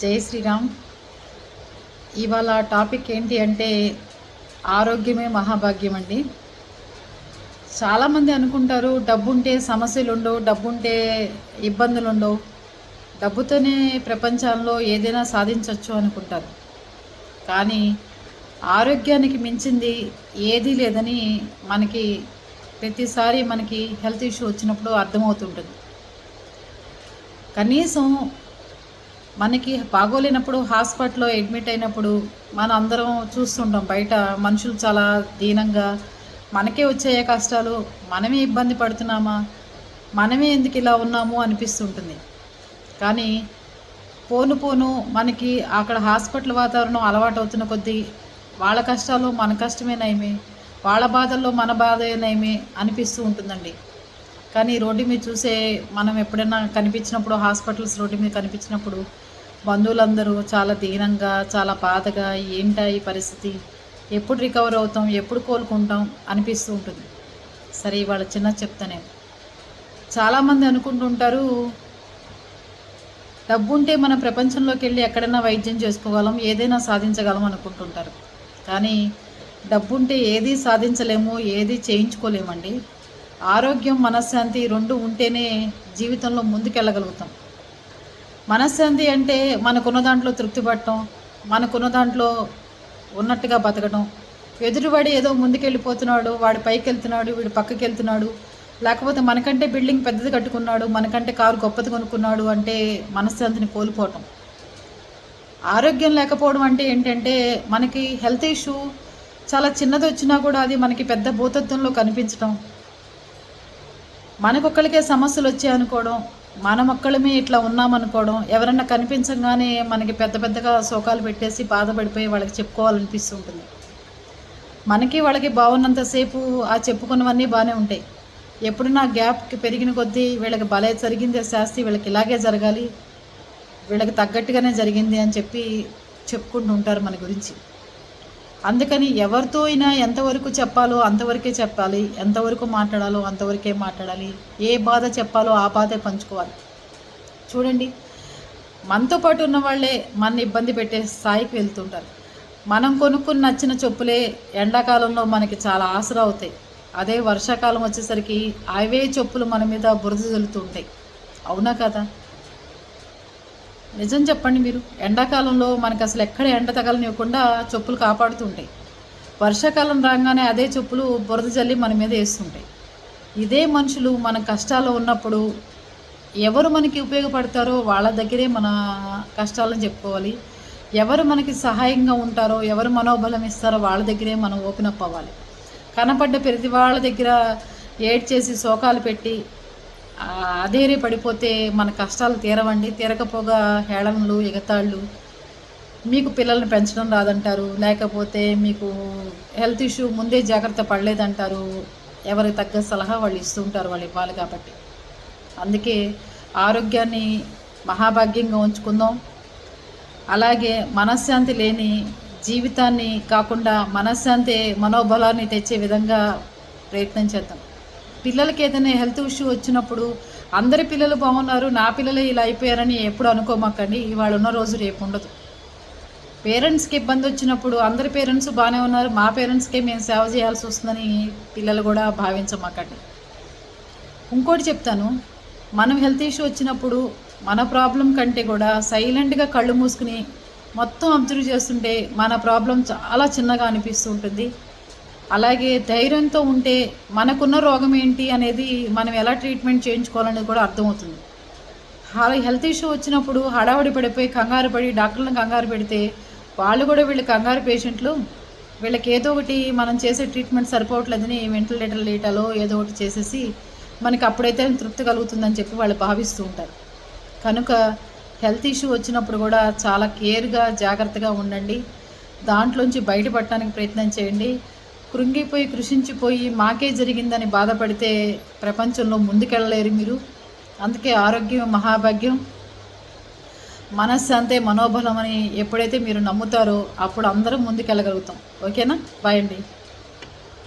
జై శ్రీరామ్. ఇవాళ టాపిక్ ఏంటి అంటే ఆరోగ్యమే మహాభాగ్యం అండి. చాలామంది అనుకుంటారు డబ్బుంటే సమస్యలు ఉండవు డబ్బుంటే ఇబ్బందులు ఉండవు డబ్బుతోనే ప్రపంచంలో ఏదైనా సాధించవచ్చు అనుకుంటారు. కానీ ఆరోగ్యానికి మించింది ఏదీ లేదని మనకి ప్రతిసారి మనకి హెల్త్ ఇష్యూ వచ్చినప్పుడు అర్థమవుతుంటుంది. కనీసం మనకి బాగోలేనప్పుడు హాస్పిటల్లో అడ్మిట్ అయినప్పుడు మనం అందరం చూస్తుంటాం. బయట మనుషులు చాలా దీనంగా మనకే వచ్చే కష్టాలు మనమే ఇబ్బంది పడుతున్నామా మనమే ఎందుకు ఇలా ఉన్నాము అనిపిస్తుంటుంది. కానీ పోను పోను మనకి అక్కడ హాస్పిటల్ వాతావరణం అలవాటు అవుతున్న కొద్దీ వాళ్ళ కష్టాలు మన కష్టమేనాయమే వాళ్ళ బాధల్లో మన బాధేనాయమే అనిపిస్తూ ఉంటుందండి. కానీ రోడ్డు మీద చూసే మనం ఎప్పుడైనా కనిపించినప్పుడు హాస్పిటల్స్ రోడ్డు మీద కనిపించినప్పుడు బంధువులందరూ చాలా దీనంగా చాలా బాధగా ఏంటా ఈ పరిస్థితి? ఎప్పుడు రికవర్ అవుతాం? ఎప్పుడు కోలుకుంటాం? అనిపిస్తూ ఉంటుంది. సరే ఇవాళ చిన్న చెప్తానే. చాలామంది అనుకుంటుంటారు డబ్బు ఉంటే మన ప్రపంచంలోకి వెళ్ళి ఎక్కడైనా వైద్యం చేసుకోగలం ఏదైనా సాధించగలం అనుకుంటుంటారు. కానీ డబ్బు ఉంటే ఏది సాధించలేము ఏది చేయించుకోలేమండి. ఆరోగ్యం మనశ్శాంతి రెండు ఉంటేనే జీవితంలో ముందుకెళ్ళగలుగుతాం. మనశ్శాంతి అంటే మనకున్న దాంట్లో తృప్తి పడటం మనకున్న దాంట్లో ఉన్నట్టుగా బతకడం ఎదురువాడి ఏదో ముందుకెళ్ళిపోతున్నాడు వాడు పైకి వెళ్తున్నాడు వీడు పక్కకి వెళ్తున్నాడు లేకపోతే మనకంటే బిల్డింగ్ పెద్దది కట్టుకున్నాడు మనకంటే కారు గొప్పది కొనుక్కున్నాడు అంటే మనశ్శాంతిని కోల్పోవటం. ఆరోగ్యం లేకపోవడం అంటే ఏంటంటే మనకి హెల్త్ ఇష్యూ చాలా చిన్నది వచ్చినా కూడా అది మనకి పెద్ద భూతత్వంలో కనిపించడం మనకొక్కడికే సమస్యలు వచ్చాయనుకోవడం మన మొక్కలమే ఇట్లా ఉన్నామనుకోవడం ఎవరన్నా కనిపించగానే మనకి పెద్ద పెద్దగా శోకాలు పెట్టేసి బాధపడిపోయి వాళ్ళకి చెప్పుకోవాలనిపిస్తుంటుంది. మనకి వాళ్ళకి బాగున్నంతసేపు ఆ చెప్పుకున్నవన్నీ బాగానే ఉంటాయి. ఎప్పుడు నా గ్యాప్కి పెరిగిన కొద్దీ వీళ్ళకి భలే జరిగిందే శాస్తి వీళ్ళకి ఇలాగే జరగాలి వీళ్ళకి తగ్గట్టుగానే జరిగింది అని చెప్పి చెప్పుకుంటూ ఉంటారు మన గురించి. అందుకని ఎవరితో అయినా ఎంతవరకు చెప్పాలో అంతవరకే చెప్పాలి ఎంతవరకు మాట్లాడాలో అంతవరకే మాట్లాడాలి ఏ బాధ చెప్పాలో ఆ బాధే పంచుకోవాలి. చూడండి మనతో పాటు ఉన్న వాళ్ళే మన ఇబ్బంది పెట్టే స్థాయికి వెళ్తుంటారు. మనం కొనుక్కుని నచ్చిన చెప్పులే ఎండాకాలంలో మనకి చాలా ఆసరా అవుతాయి. అదే వర్షాకాలం వచ్చేసరికి అవే చెప్పులు మన మీద బురద జల్లుతుంటాయి అవునా కదా? నిజం చెప్పండి మీరు. ఎండాకాలంలో మనకు అసలు ఎక్కడ ఎండ తగలనివ్వకుండా చెప్పులు కాపాడుతుంటాయి. వర్షాకాలం రాగానే అదే చెప్పులు బురద జల్లి మన మీద వేస్తుంటాయి. ఇదే మనుషులు మన కష్టాల్లో ఉన్నప్పుడు ఎవరు మనకి ఉపయోగపడతారో వాళ్ళ దగ్గరే మన కష్టాలను చెప్పుకోవాలి. ఎవరు మనకి సహాయంగా ఉంటారో ఎవరు మనోబలం ఇస్తారో వాళ్ళ దగ్గరే మనం ఓపెన్ అప్ అవ్వాలి. కనపడ్డ ప్రతి వాళ్ళ దగ్గర ఏడ్ చేసి శోకాలు పెట్టి అధైర్య పడిపోతే మన కష్టాలు తీరవండి. తీరకపోగా హేళనలు ఎగతాళ్ళు మీకు పిల్లల్ని పెంచడం రాదంటారు. లేకపోతే మీకు హెల్త్ ఇష్యూ ముందే జాగ్రత్త పడలేదంటారు. ఎవరికి తగ్గ సలహా వాళ్ళు ఇస్తుంటారు వాళ్ళు ఇవ్వాలి కాబట్టి. అందుకే ఆరోగ్యాన్ని మహాభాగ్యంగా ఉంచుకుందాం. అలాగే మనశ్శాంతి లేని జీవితాన్ని కాకుండా మనశ్శాంతి మనోబలాన్ని తెచ్చే విధంగా ప్రయత్నం చేద్దాం. పిల్లలకి ఏదైనా హెల్త్ ఇష్యూ వచ్చినప్పుడు అందరి పిల్లలు బాగున్నారు నా పిల్లలే ఇలా అయిపోయారని ఎప్పుడు అనుకోమాకండి. ఇవాళ ఉన్న రోజు రేపు ఉండదు. పేరెంట్స్కి ఇబ్బంది వచ్చినప్పుడు అందరి పేరెంట్స్ బాగానే ఉన్నారు మా పేరెంట్స్కే మేము సేవ చేయాల్సి వస్తుందని పిల్లలు కూడా భావించమాకండి. ఇంకోటి చెప్తాను మనం హెల్త్ ఇష్యూ వచ్చినప్పుడు మన ప్రాబ్లం కంటే కూడా సైలెంట్గా కళ్ళు మూసుకుని మొత్తం అబ్జర్వ్ చేస్తుంటే మన ప్రాబ్లం చాలా చిన్నగా అనిపిస్తూ ఉంటుంది. అలాగే ధైర్యంతో ఉంటే మనకున్న రోగం ఏంటి అనేది మనం ఎలా ట్రీట్మెంట్ చేయించుకోవాలనేది కూడా అర్థమవుతుంది. హెల్త్ ఇష్యూ వచ్చినప్పుడు హడావడి పడిపోయి కంగారు పడి డాక్టర్లను కంగారు పెడితే వాళ్ళు కూడా వీళ్ళు కంగారు పేషెంట్లు. వీళ్ళకి ఏదో ఒకటి మనం చేసే ట్రీట్మెంట్ సరిపోవట్లేదని వెంటిలేటర్ లేటాలో ఏదో ఒకటి చేసేసి మనకి అప్పుడైతే తృప్తి కలుగుతుందని చెప్పి వాళ్ళు భావిస్తూ ఉంటారు. కనుక హెల్త్ ఇష్యూ వచ్చినప్పుడు కూడా చాలా కేర్గా జాగ్రత్తగా ఉండండి. దాంట్లోంచి బయటపడటానికి ప్రయత్నం చేయండి. కృంగిపోయి కృషించిపోయి మాకే జరిగిందని బాధపడితే ప్రపంచంలో ముందుకెళ్ళలేరు మీరు. అందుకే ఆరోగ్యం మహాభాగ్యం మనశ్శాంతే మనోబలం అని ఎప్పుడైతే మీరు నమ్ముతారో అప్పుడు అందరం ముందుకెళ్ళగలుగుతాం. ఓకేనా? బాయ్ అండి.